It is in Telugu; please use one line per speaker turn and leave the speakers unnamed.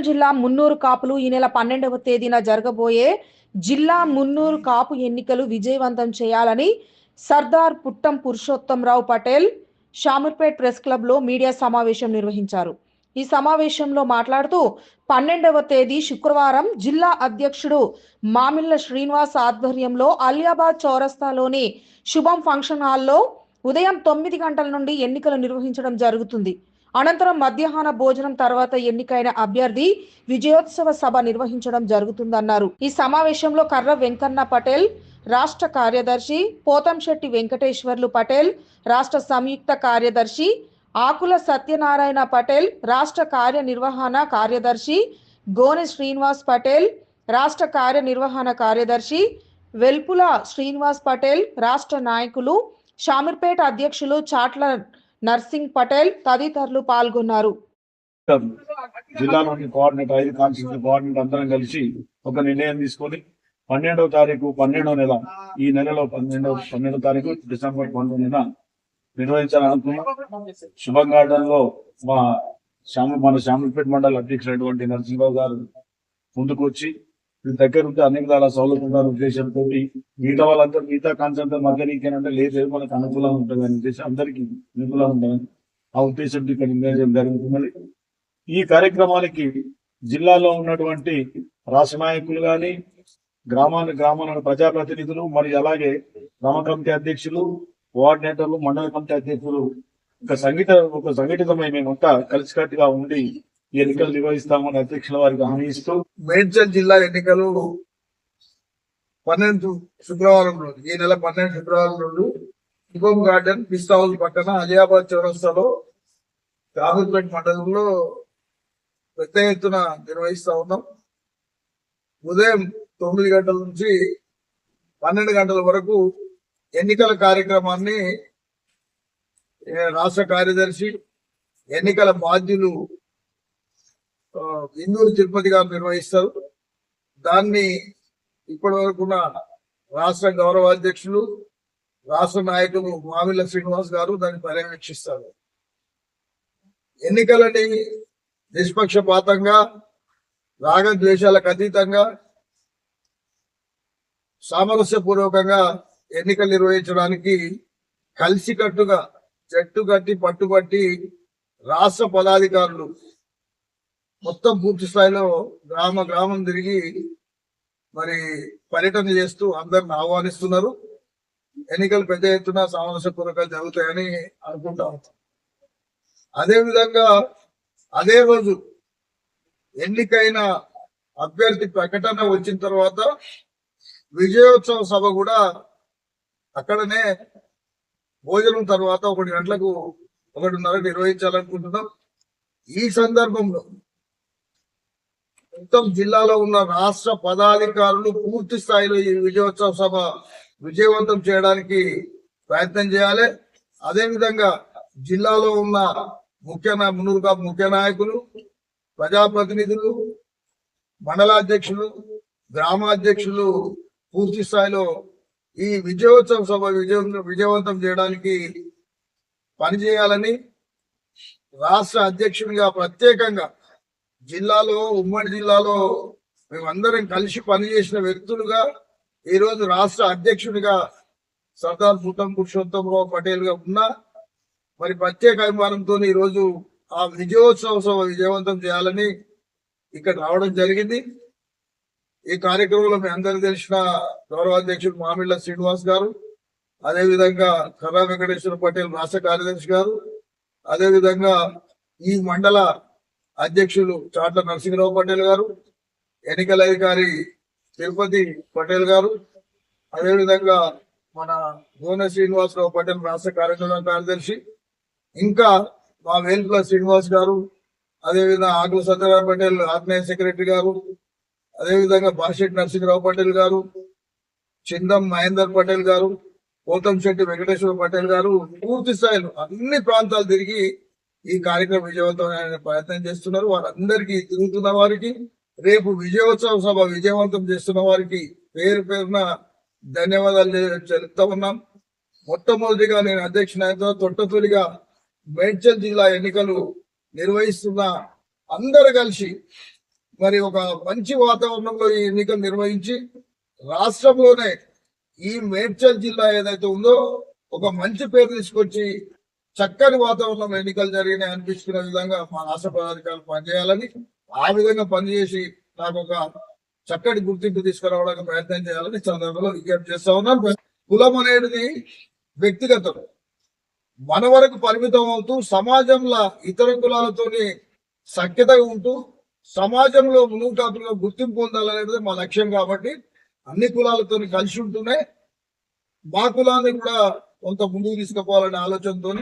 వరంగల్ జిల్లా మున్నూరు కాపులు ఈ నెల పన్నెండవ తేదీన జరగబోయే జిల్లా మున్నూరు కాపు ఎన్నికలు విజయవంతం చేయాలని సర్దార్ పుట్టం పురుషోత్తంరావు పటేల్ షామీర్పేట్ ప్రెస్ క్లబ్లో మీడియా సమావేశం నిర్వహించారు. ఈ సమావేశంలో మాట్లాడుతూ పన్నెండవ తేదీ శుక్రవారం జిల్లా అధ్యక్షుడు మామిళ్ళ శ్రీనివాస్ ఆధ్వర్యంలో అలియాబాద్ చౌరస్తాలోని శుభం ఫంక్షన్ హాల్లో ఉదయం తొమ్మిది గంటల నుండి ఎన్నికలు నిర్వహించడం జరుగుతుంది. అనంతరం మధ్యాహ్న భోజనం తర్వాత ఎన్నికైన అభ్యర్థి విజయోత్సవ సభ నిర్వహించడం జరుగుతుందన్నారు. ఈ సమావేశంలో కర్ర వెంకన్న పటేల్ రాష్ట్ర కార్యదర్శి పోతంశెట్టి వెంకటేశ్వర్లు పటేల్ రాష్ట్ర సంయుక్త కార్యదర్శి ఆకుల సత్యనారాయణ పటేల్ రాష్ట్ర కార్యనిర్వహణ కార్యదర్శి గోనె శ్రీనివాస్ పటేల్ రాష్ట్ర కార్యనిర్వహణ కార్యదర్శి వెల్పుల శ్రీనివాస్ పటేల్ రాష్ట్ర నాయకులు షామీర్పేట అధ్యక్షులు చాట్ల నర్సింగ్ పటేల్ తదితరులు పాల్గొన్నారు.
జిల్లాలోని కోఆర్డినేటర్ ఐదు కాన్స్టిట్యూషన్ కోఆర్డినేటర్ అందరం కలిసి ఒక నిర్ణయం తీసుకొని పన్నెండవ తారీఖు పన్నెండవ నెల ఈ నెలలో పన్నెండవ పన్నెండవ తారీఖు డిసెంబర్ పంతొమ్మిదిన నిర్వహించాలనుకున్నాం. శుభం గార్డెన్లో మా శ్యామ మన శ్యామలపేట మండల అధ్యక్షుడైనటువంటి నరసింహరావు గారు ముందుకు వచ్చి మీ దగ్గర ఉంటే అన్ని విధాల సౌలభ్యం ఉద్దేశంతో మిగతా వాళ్ళందరూ మిగతా కాన్సెప్ట్ మధ్య నీకేనంటే లేదు మనకు అనుకూలంగా ఉంటుంది అని ఉద్దేశం అందరికీ అనుకూలంగా ఉంటుందని ఆ ఉద్దేశంతో ఇక్కడ నిర్ణయం జరుగుతున్నది ఈ కార్యక్రమానికి జిల్లాలో ఉన్నటువంటి రాష్ట్ర నాయకులు కానీ గ్రామాల గ్రామాల ప్రజాప్రతినిధులు మరియు అలాగే గ్రామ కమిటీ అధ్యక్షులు కోఆర్డినేటర్లు మండల కమిటీ అధ్యక్షులు ఒక సంగీత ఒక సంఘటితమై మేమంతా కలిసికట్టుగా ఉండి ఈ ఎన్నికలు నిర్వహిస్తామని అధ్యక్షుల వారికి హామీ ఇస్తూ
మేడ్చల్ జిల్లా ఎన్నికలు పన్నెండు శుక్రవారం రోజు ఈ నెల పన్నెండు శుక్రవారం రోజు శుభం గార్డెన్ పిస్తా హౌస్ పక్కన అలియాబాద్ చౌరస్తాలో రాహుల్పేట్ మండలంలో పెద్ద ఎత్తున నిర్వహిస్తా ఉన్నాం. ఉదయం తొమ్మిది గంటల నుంచి పన్నెండు గంటల వరకు ఎన్నికల కార్యక్రమాన్ని రాష్ట్ర కార్యదర్శి ఎన్నికల బాధ్యులు ఇందూరు తిరుపతి గారు నిర్వహిస్తారు. దాన్ని ఇప్పటి వరకున్న రాష్ట్ర గౌరవ అధ్యక్షులు రాష్ట్ర నాయకులు మామిళ్ళ శ్రీనివాస్ గారు దాన్ని పర్యవేక్షిస్తారు. ఎన్నికలని నిష్పక్షపాతంగా రాగద్వేషాలకు అతీతంగా సామరస్యపూర్వకంగా ఎన్నికలు నిర్వహించడానికి కలిసికట్టుగా జట్టు కట్టి పట్టుబట్టి రాష్ట్ర పదాధికారులు మొత్తం పూర్తి స్థాయిలో గ్రామ గ్రామం తిరిగి మరి పర్యటన చేస్తూ అందరిని ఆహ్వానిస్తున్నారు. ఎన్నికలు పెద్ద ఎత్తున సామరస్యపూర్వకాలు జరుగుతాయని అనుకుంటాం అదే విధంగా అదే రోజు ఎన్నికైన అభ్యర్థి ప్రకటన వచ్చిన తర్వాత విజయోత్సవ సభ కూడా అక్కడనే భోజనం తర్వాత ఒకటి గంటలకు ఒకటిన్నర నిర్వహించాలనుకుంటున్నాం. ఈ సందర్భంలో మొత్తం జిల్లాలో ఉన్న రాష్ట్ర పదాధికారులు పూర్తి స్థాయిలో ఈ విజయోత్సవ సభ విజయవంతం చేయడానికి ప్రయత్నం చేయాలి. అదేవిధంగా జిల్లాలో ఉన్న ముఖ్య నా- ముఖ్య నాయకులు ప్రజాప్రతినిధులు మండలాధ్యక్షులు గ్రామాధ్యక్షులు పూర్తి స్థాయిలో ఈ విజయోత్సవ సభ విజయం విజయవంతం చేయడానికి పనిచేయాలని రాష్ట్ర అధ్యక్షునిగా ప్రత్యేకంగా జిల్లాలో ఉమ్మడి జిల్లాలో మేమందరం కలిసి పనిచేసిన వ్యక్తులుగా ఈరోజు రాష్ట్ర అధ్యక్షుడిగా సర్దార్ పుట్టం పురుషోత్తమరావు పటేల్గా ఉన్నా మరి ప్రత్యేక అభిమానంతో ఈరోజు ఆ విజయోత్సవ సభ విజయవంతం చేయాలని ఇక్కడ రావడం జరిగింది. ఈ కార్యక్రమంలో మీ అందరికీ తెలిసిన గౌరవ అధ్యక్షుడు మామిళ్ళ శ్రీనివాస్ గారు అదేవిధంగా కర్రా వెంకటేశ్వర పటేల్ రాష్ట్ర కార్యదర్శి గారు అదేవిధంగా ఈ మండల అధ్యక్షులు చాట్ల నరసింహరావు పటేల్ గారు ఎన్నికల అధికారి తిరుపతి పటేల్ గారు అదేవిధంగా మన భువన శ్రీనివాసరావు పటేల్ రాష్ట్ర కార్యక్రమ కార్యదర్శి ఇంకా మా వేల్పుల శ్రీనివాస్ గారు అదేవిధంగా ఆకుల సత్యనారాయణ పటేల్ ఆత్మీయ సెక్రటరీ గారు అదేవిధంగా బాషెట్ నరసింహరావు పటేల్ గారు చిందం మహేందర్ పటేల్ గారు శెట్టి వెంకటేశ్వర పటేల్ గారు పూర్తి స్థాయిలో అన్ని ప్రాంతాలు తిరిగి ఈ కార్యక్రమం విజయవంతమైన ప్రయత్నం చేస్తున్నారు. వారందరికీ తిరుగుతున్న వారికి రేపు విజయోత్సవ సభ విజయవంతం చేస్తున్న వారికి పేరు పేరున ధన్యవాదాలు చె- ఉన్నాం. మొట్టమొదటిగా నేను అధ్యక్షునైన తొట్టతొలిగా మేడ్చల్ జిల్లా ఎన్నికలు నిర్వహిస్తున్న అందరు కలిసి మరి ఒక మంచి వాతావరణంలో ఈ ఎన్నికలు నిర్వహించి రాష్ట్రంలోనే ఈ మేడ్చల్ జిల్లా ఏదైతే ఉందో ఒక మంచి పేరు తీసుకొచ్చి చక్కని వాతావరణంలో ఎన్నికలు జరిగినాయి అనిపించుకునే విధంగా మా రాష్ట్ర పదాధికారులు పనిచేయాలని ఆ విధంగా పనిచేసి నాకు ఒక చక్కటి గుర్తింపు తీసుకురావడానికి ప్రయత్నం చేయాలని సందర్భంలో విజ్ఞప్తి చేస్తా ఉన్నాను. కులం అనేది వ్యక్తిగతం. మన వరకు పరిమితం అవుతూ సమాజంలో ఇతర కులాలతోని సఖ్యతగా ఉంటూ సమాజంలో మునుగాపులుగా గుర్తింపు పొందాలనేది మా లక్ష్యం కాబట్టి అన్ని కులాలతో కలిసి ఉంటూనే మా కులాన్ని కూడా కొంత ముందుకు తీసుకుపోవాలనే ఆలోచనతోని